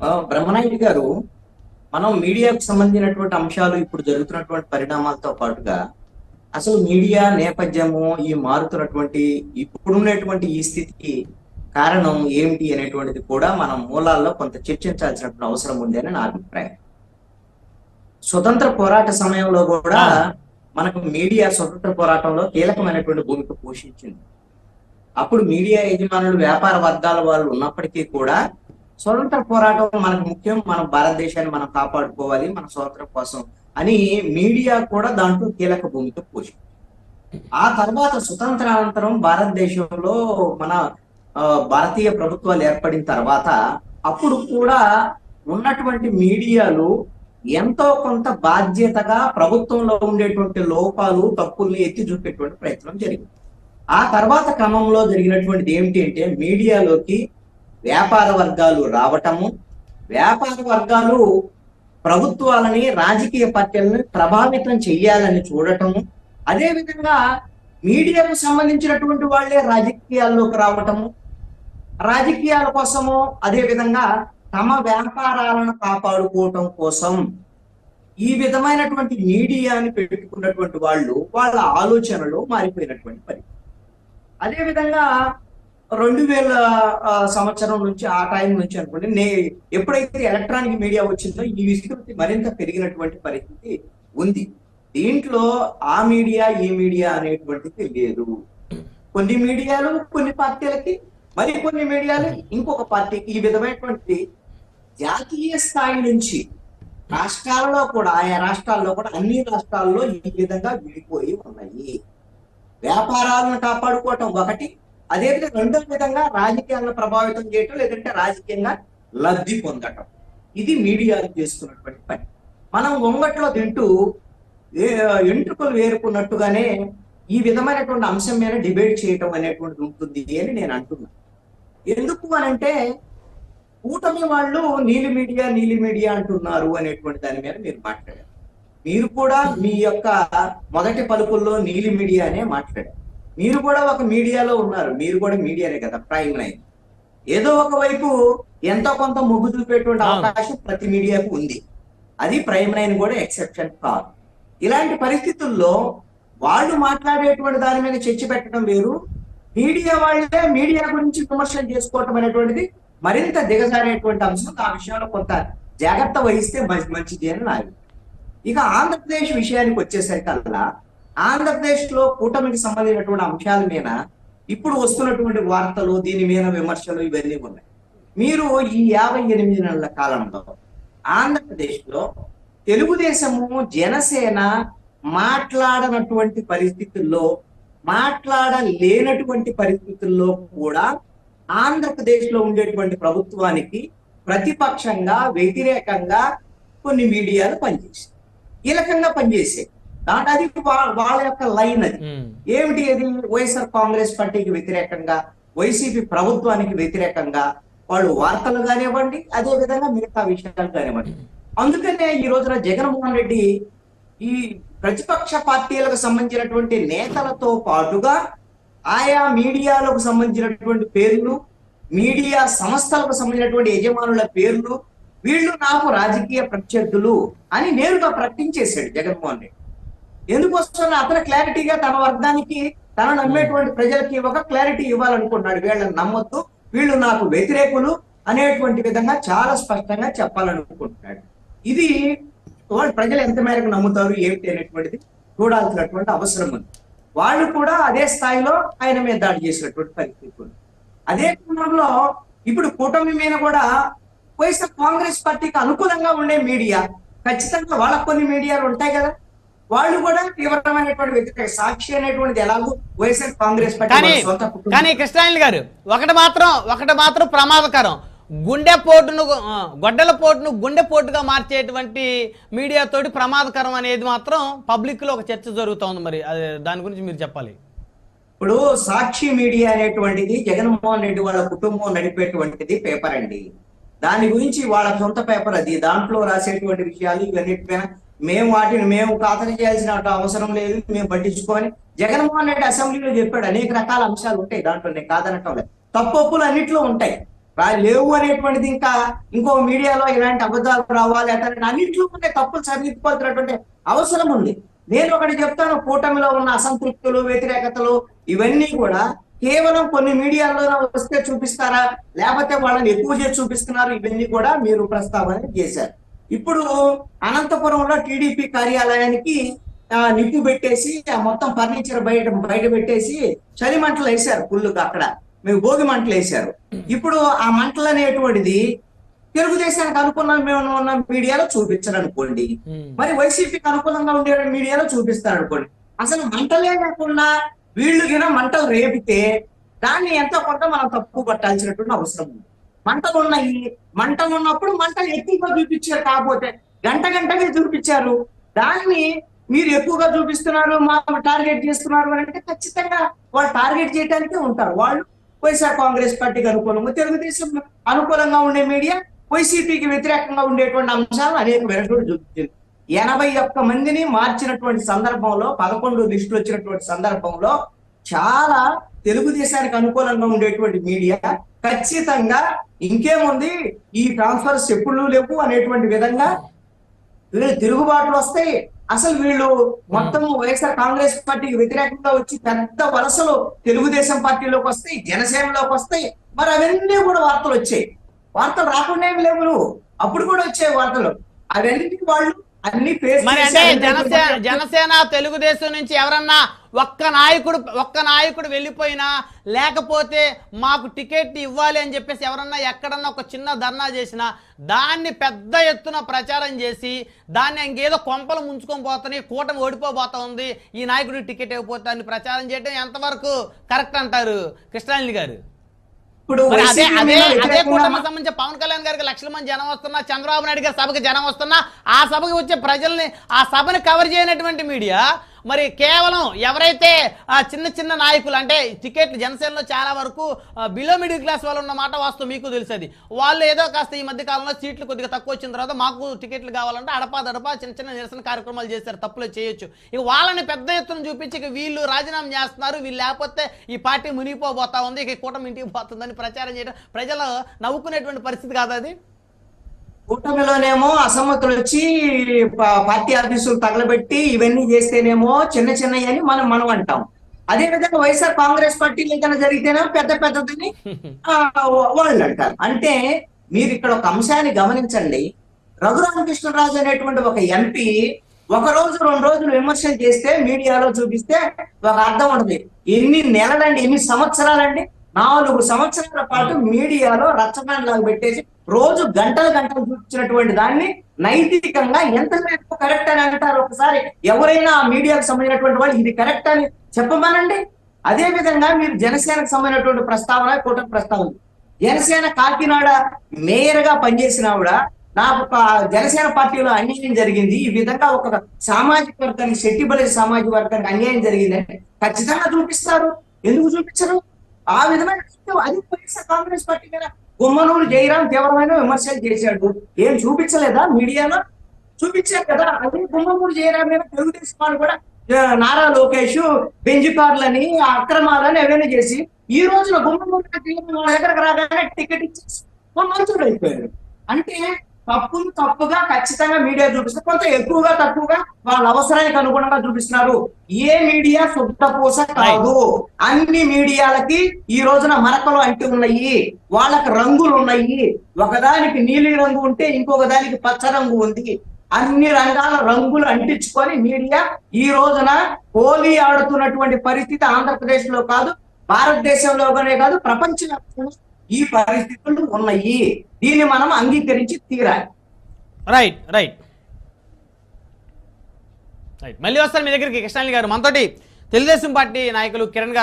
బ్రహ్మనాయుడు గారు మనం మీడియాకు సంబంధించినటువంటి అంశాలు ఇప్పుడు జరుగుతున్నటువంటి పరిణామాలతో పాటుగా అసలు మీడియా నేపథ్యము ఈ మారుతున్నటువంటి ఇప్పుడున్నటువంటి ఈ స్థితికి కారణం ఏమిటి అనేటువంటిది కూడా మనం మూలాల్లో కొంత చర్చించాల్సినటువంటి అవసరం ఉంది అని నా అభిప్రాయం. స్వతంత్ర పోరాట సమయంలో కూడా మనకు మీడియా స్వతంత్ర పోరాటంలో కీలకమైనటువంటి భూమిక పోషించింది. అప్పుడు మీడియా యజమానులు వ్యాపార వర్గాల వాళ్ళు ఉన్నప్పటికీ కూడా స్వతంత్ర పోరాటం మనకు ముఖ్యం. మన భారతదేశాన్ని మనం కాపాడుకోవాలి మన స్వాతంత్రం కోసం అని మీడియా కూడా దాంట్లో కీలక భూమిక పోషించింది. ఆ తర్వాత స్వతంత్రానంతరం భారతదేశంలో మన భారతీయ ప్రభుత్వాలు ఏర్పడిన తర్వాత అప్పుడు కూడా ఉన్నటువంటి మీడియాలు ఎంతో కొంత బాధ్యతగా ప్రభుత్వంలో ఉండేటువంటి లోపాలు తప్పుల్ని ఎత్తి చూపేటువంటి ప్రయత్నం జరిగింది. ఆ తర్వాత క్రమంలో జరిగినటువంటిది ఏమిటి అంటే మీడియాలోకి వ్యాపార వర్గాలు రావటము వ్యాపార వర్గాలు ప్రభుత్వాలని రాజకీయ పార్టీలను ప్రభావితం చెయ్యాలని చూడటము అదే విధంగా మీడియాకు సంబంధించినటువంటి వాళ్ళే రాజకీయాల్లోకి రావటము రాజకీయాల కోసము అదేవిధంగా తమ వ్యాపారాలను కాపాడుకోవటం కోసం ఈ విధమైనటువంటి మీడియాని పెట్టుకున్నటువంటి వాళ్ళు వాళ్ళ ఆలోచనలు మారిపోయినటువంటి పరిస్థితి. అదే విధంగా రెండు వేల సంవత్సరం నుంచి ఆ టైం నుంచి అనుకోండి నే ఎప్పుడైతే ఎలక్ట్రానిక్ మీడియా వచ్చిందో ఈ విస్తృతి మరింత పెరిగినటువంటి పరిస్థితి ఉంది. దీంట్లో ఆ మీడియా ఈ మీడియా అనేటువంటిది లేదు. కొన్ని మీడియాలు కొన్ని పార్టీలకి మరి కొన్ని మీడియాలు ఇంకొక పార్టీకి ఈ విధమైనటువంటి జాతీయ స్థాయి నుంచి రాష్ట్రాలలో కూడా ఆయా రాష్ట్రాల్లో కూడా అన్ని రాష్ట్రాల్లో ఈ విధంగా విడిపోయి ఉన్నాయి. వ్యాపారాలను కాపాడుకోవటం ఒకటి అదేవిధంగా రెండో విధంగా రాజకీయాలను ప్రభావితం చేయటం లేదంటే రాజకీయంగా లబ్ధి పొందటం. ఇది మీడియాలు చేస్తున్నటువంటి పని. మనం ఒంగట్లో తింటూ ఎంట్రుకలు వేరుకున్నట్టుగానే ఈ విధమైనటువంటి అంశం మీద డిబేట్ చేయటం అనేటువంటిది ఉంటుంది అని నేను అంటున్నాను ఎందుకు అనంటే కూటమి వాళ్ళు నీలి మీడియా నీలి మీడియా అంటున్నారు అనేటువంటి దాని మీద మీరు మాట్లాడారు. మీరు కూడా మీ యొక్క మొదటి పలుకుల్లో నీలి మీడియా అనే మాట్లాడారు. మీరు కూడా ఒక మీడియాలో ఉన్నారు. మీరు కూడా మీడియానే కదా ప్రైమ్ నైన్ ఏదో ఒక వైపు ఎంతో కొంత మొగ్గు చూపేటువంటి. అవకాశం ప్రతి మీడియాకు ఉంది. అది ప్రైమ్ నైన్ కూడా ఎక్సెప్షన్ కాదు. ఇలాంటి పరిస్థితుల్లో వాళ్ళు మాట్లాడేటువంటి దాని మీద చర్చ పెట్టడం వేరు. మీడియా వాళ్ళే మీడియా గురించి విమర్శలు చేసుకోవటం అనేటువంటిది మరింత దిగజారేటువంటి అంశం. ఆ విషయంలో కొంత జాగ్రత్త వహిస్తే మంచి- మంచిది అని నా అభిప్రాయం. ఇక ఆంధ్రప్రదేశ్ విషయానికి వచ్చేసరికల్లా ఆంధ్రప్రదేశ్లో కూటమికి సంబంధించినటువంటి అంశాల మీద ఇప్పుడు వస్తున్నటువంటి వార్తలు దీని మీద విమర్శలు ఇవన్నీ ఉన్నాయి. మీరు ఈ యాభై ఎనిమిది నెలల కాలంలో ఆంధ్రప్రదేశ్లో తెలుగుదేశము జనసేన మాట్లాడనటువంటి పరిస్థితుల్లో మాట్లాడలేనటువంటి పరిస్థితుల్లో కూడా ఆంధ్రప్రదేశ్లో ఉండేటువంటి ప్రభుత్వానికి ప్రతిపక్షంగా వ్యతిరేకంగా కొన్ని మీడియాలు పనిచేసాయి కీలకంగా పనిచేసాయి దాంట్లో అది వాళ్ళ యొక్క లైన్ అది. ఏమిటి అది? వైఎస్ఆర్ కాంగ్రెస్ పార్టీకి వ్యతిరేకంగా వైసీపీ ప్రభుత్వానికి వ్యతిరేకంగా వాళ్ళు వార్తలు కానివ్వండి అదే విధంగా మిగతా విషయాలు కానివ్వండి. అందుకనే ఈ రోజున జగన్మోహన్ రెడ్డి ఈ ప్రతిపక్ష పార్టీలకు సంబంధించినటువంటి నేతలతో పాటుగా ఆయా మీడియాలకు సంబంధించినటువంటి పేర్లు మీడియా సంస్థలకు సంబంధించినటువంటి యజమానుల పేర్లు వీళ్ళు నాకు రాజకీయ ప్రత్యర్థులు అని నేరుగా ప్రకటించేశాడు జగన్మోహన్ రెడ్డి. ఎందుకోసం అతను క్లారిటీగా తన వర్గానికి తన నమ్మేటువంటి ప్రజలకి ఒక క్లారిటీ ఇవ్వాలనుకుంటున్నాడు. వీళ్ళని నమ్మొద్దు. వీళ్ళు నాకు వ్యతిరేకులు అనేటువంటి విధంగా చాలా స్పష్టంగా చెప్పాలనుకుంటున్నాడు. ఇది వాళ్ళు ప్రజలు ఎంత మేరకు నమ్ముతారు ఏమిటి అనేటువంటిది చూడాల్సినటువంటి అవసరం ఉంది. వాళ్ళు కూడా అదే స్థాయిలో ఆయన మీద దాడి చేసినటువంటి పరిస్థితి ఉంది. అదే క్రమంలో ఇప్పుడు కూటమి మీద కూడా వైఎస్ఆర్ కాంగ్రెస్ పార్టీకి అనుకూలంగా ఉండే మీడియా ఖచ్చితంగా వాళ్ళకు కొన్ని మీడియాలు ఉంటాయి కదా. వాళ్ళు కూడా తీవ్రమైనటువంటి వ్యతిరేక సాక్షి అనేటువంటిది ఎలాగో వైఎస్ఆర్ కాంగ్రెస్ పార్టీ కానీ కృష్ణాయని గారు ఒకటి మాత్రం ఒకటి మాత్రం ప్రమాదకరం. గుండె పోటును గొడ్డల పోటును గుండె పోటుగా మార్చేటువంటి మీడియా తోటి ప్రమాదకరం అనేది మాత్రం పబ్లిక్లో ఒక చర్చ జరుగుతోంది మరి. దాని గురించి మీరు చెప్పాలి. ఇప్పుడు సాక్షి మీడియా అనేటువంటిది జగన్మోహన్ రెడ్డి వాళ్ళ కుటుంబం నడిపేటువంటిది పేపర్ అండి. దాని గురించి వాళ్ళ సొంత పేపర్ అది. దాంట్లో రాసేటువంటి విషయాలు ఇవన్నిటిపైన మేము వాటిని మేము ఖాతరు చేయాల్సిన అవసరం లేదు మేము పట్టించుకొని జగన్మోహన్ రెడ్డి అసెంబ్లీలో చెప్పాడు అనేక రకాల అంశాలు ఉంటాయి దాంట్లో నేను కాదనటం లేదు. తప్పొప్పులు అన్నిట్లో ఉంటాయి. లేవు అనేటువంటిది ఇంకా ఇంకో మీడియాలో ఇలాంటి అబద్ధాలు రావాలి అంటే అన్నింటిలో ఉండే తప్పులు సరిదిద్దుకోవాల్సినటువంటి అవసరం ఉంది. నేను ఒకటి చెప్తాను కూటమిలో ఉన్న అసంతృప్తులు వ్యతిరేకతలు ఇవన్నీ కూడా కేవలం కొన్ని మీడియాల్లో వస్తే చూపిస్తారా? లేకపోతే వాళ్ళని ఎక్కువ చేసి చూపిస్తున్నారు? ఇవన్నీ కూడా మీరు ప్రస్తావన చేశారు. ఇప్పుడు అనంతపురంలో టీడీపీ కార్యాలయానికి నిప్పు పెట్టేసి ఆ మొత్తం ఫర్నిచర్ బయట బయట పెట్టేసి చలి మంటలు వేశారు పుల్లుగా అక్కడ. మేము భోగి మంటలు వేశారు. ఇప్పుడు ఆ మంటలు అనేటువంటిది తెలుగుదేశానికి అనుకూలంగా మేము ఉన్న మీడియాలో ఉమ్. మరి వైసీపీకి అనుకూలంగా ఉండే మీడియాలో చూపిస్తారు అనుకోండి. అసలు మంటలే లేకుండా వీళ్ళు గిన మంటలు రేపితే దాన్ని ఎంతో కొంత మనం తప్పు పట్టాల్సినటువంటి అవసరం ఉంది. మంటలు ఉన్నాయి మంటలు ఉన్నప్పుడు మంటలు ఎక్కువగా చూపించారు కాకపోతే గంట గంటగా చూపించారు. దాన్ని మీరు ఎక్కువగా చూపిస్తున్నారు మా టార్గెట్ చేస్తున్నారు అని అంటే ఖచ్చితంగా వాళ్ళు టార్గెట్ చేయడానికే ఉంటారు. వాళ్ళు వైఎస్ఆర్ కాంగ్రెస్ పార్టీకి అనుకూలంగా తెలుగుదేశం అనుకూలంగా ఉండే మీడియా వైసీపీకి వ్యతిరేకంగా ఉండేటువంటి అంశాలు అనేక వెరటూరు చూపించింది ఎనభై ఒక్క మందిని మార్చినటువంటి సందర్భంలో పదకొండు లిస్టులు వచ్చినటువంటి సందర్భంలో చాలా తెలుగుదేశానికి అనుకూలంగా ఉండేటువంటి మీడియా ఖచ్చితంగా ఇంకేముంది? ఈ ట్రాన్స్ఫర్స్ ఎప్పుడు లేవు అనేటువంటి విధంగా వీళ్ళు తిరుగుబాట్లు వస్తాయి. అసలు వీళ్ళు మొత్తం వైఎస్ఆర్ కాంగ్రెస్ పార్టీకి వ్యతిరేకంగా వచ్చి పెద్ద వలసలు తెలుగుదేశం పార్టీలోకి వస్తాయి జనసేనలోకి వస్తాయి. మరి అవన్నీ కూడా వార్తలు వచ్చాయి. వార్తలు రాకుండా ఏం లేవు. అప్పుడు కూడా వచ్చాయి వార్తలు. అవన్నీ వాళ్ళు అన్ని మరి అంటే జనసేన జనసేన తెలుగుదేశం నుంచి ఎవరన్నా ఒక్క నాయకుడు ఒక్క నాయకుడు వెళ్ళిపోయినా లేకపోతే మాకు టికెట్ ఇవ్వాలి అని చెప్పేసి ఎవరన్నా ఎక్కడన్నా ఒక చిన్న ధర్నా చేసినా దాన్ని పెద్ద ఎత్తున ప్రచారం చేసి దాన్ని ఇంకేదో కొంపలు ముంచుకొని పోతాయి కూటమి ఓడిపోబోతా ఉంది ఈ నాయకుడికి టికెట్ ఇవ్వకపోతే అని ప్రచారం చేయడం ఎంతవరకు కరెక్ట్ అంటారు కృష్ణాంజలి గారు? ఇప్పుడు అదే అదే కూటమికి సంబంధించి పవన్ కళ్యాణ్ గారికి లక్షల మంది జనం వస్తున్నా చంద్రబాబు నాయుడు గారి సభకి జనం వస్తున్నా ఆ సభకి వచ్చే ప్రజల్ని ఆ సభని కవర్ చేయనటువంటి మీడియా మరి కేవలం ఎవరైతే చిన్న చిన్న నాయకులు అంటే టికెట్లు జనసేనలో చాలా వరకు బిలో మిడిల్ క్లాస్ వాళ్ళు ఉన్నమాట వాస్తవం మీకు తెలిసేది. వాళ్ళు ఏదో కాస్త ఈ మధ్య కాలంలో సీట్లు కొద్దిగా తక్కువ వచ్చిన తర్వాత మాకు టికెట్లు కావాలంటే అడపా దడపా చిన్న చిన్న నిరసన కార్యక్రమాలు చేస్తారు తప్పులు చేయొచ్చు. ఇక వాళ్ళని పెద్ద ఎత్తున చూపించి వీళ్ళు రాజీనామా చేస్తున్నారు వీళ్ళు లేకపోతే ఈ పార్టీ మునిగిపోబోతా ఉంది ఇక కూటమి ఇంటికి పోతుందని ప్రచారం చేయడం ప్రజలు నవ్వుకునేటువంటి పరిస్థితి కాదు అది? కూటమిలోనేమో అసమ్మతులు వచ్చి పార్టీ ఆఫీసులు తగలబెట్టి ఇవన్నీ చేస్తేనేమో చిన్న చిన్నవి మనం మనం అంటాం అదే విధంగా వైఎస్ఆర్ కాంగ్రెస్ పార్టీలో ఏదైనా జరిగితేనే పెద్ద పెద్దదని వాళ్ళు అంటారు అంటే మీరు ఇక్కడ ఒక అంశాన్ని గమనించండి. రఘురామకృష్ణరాజు అనేటువంటి ఒక ఎంపీ ఒక రోజు రెండు రోజులు విమర్శలు చేస్తే మీడియాలో చూపిస్తే ఒక అర్థం ఉంటుంది. ఎన్ని నెలలండి ఎన్ని సంవత్సరాలండి? నాలుగు సంవత్సరాల పాటు మీడియాలో రచ్చబండలాగా పెట్టేసి రోజు గంటలు గంటలు చూపించినటువంటి దాన్ని నైతికంగా ఎంత మేరకు కరెక్ట్ అని అంటారు ఒకసారి? ఎవరైనా ఆ మీడియాకు సంబంధించినటువంటి వాళ్ళు ఇది కరెక్ట్ అని చెప్పమనండి. అదే విధంగా మీరు జనసేనకు సంబంధించినటువంటి ప్రస్తావన కూటమి ప్రస్తావన జనసేన కాకినాడ మేయర్గా పనిచేసిన ఆవిడ నాకు జనసేన పార్టీలో అన్యాయం జరిగింది. ఈ విధంగా ఒక సామాజిక వర్గానికి శెట్టిబలి సామాజిక వర్గానికి అన్యాయం జరిగిందంటే ఖచ్చితంగా చూపిస్తారు. ఎందుకు చూపించరు? ఆ విధమైన అది వైఎస్ఆర్ కాంగ్రెస్ పార్టీ మీద గుమ్మనూరు జయరాం తీవ్రమైన విమర్శలు చేశాడు. ఏం చూపించలేదా మీడియాలో చూపించారు కదా. అదే గుమ్మనూరు జయరాం మీద తెలుగుదేశం వాళ్ళు కూడా నారా లోకేష్ బెంజిపార్లని అక్రమాలని అవన్నీ చేసి ఈ రోజున గుమ్మనూరు జయరాం వాళ్ళ దగ్గరకు రాగానే టికెట్ ఇచ్చేసి మంచుడు అయిపోయారు అంటే తప్పును తప్పుగా ఖచ్చితంగా మీడియా చూపిస్తారు. కొంత ఎక్కువగా తక్కువగా వాళ్ళ అవసరానికి అనుగుణంగా చూపిస్తున్నారు. ఏ మీడియా శుద్ధపూస కాదు. అన్ని మీడియాలకి ఈ రోజున మరకలు అంటి ఉన్నాయి. వాళ్ళకి రంగులు ఉన్నాయి. ఒకదానికి నీలి రంగు ఉంటే ఇంకొక దానికి పచ్చ రంగు ఉంది. అన్ని రంగాల రంగులు అంటించుకొని మీడియా ఈ రోజున హోలీ ఆడుతున్నటువంటి పరిస్థితి ఆంధ్రప్రదేశ్లో కాదు భారతదేశంలోనే కాదు ప్రపంచవ్యాప్తంగా ఈ పరిస్థితులు ఉన్నాయి. దీన్ని మనం అంగీకరించి తీరాలి. రైట్ రైట్ రైట్ మళ్ళీ వస్తాను మీ దగ్గరికి కృష్ణాలి గారు. మనతోటి తెలుగుదేశం పార్టీ నాయకులు కిరణ్ గారు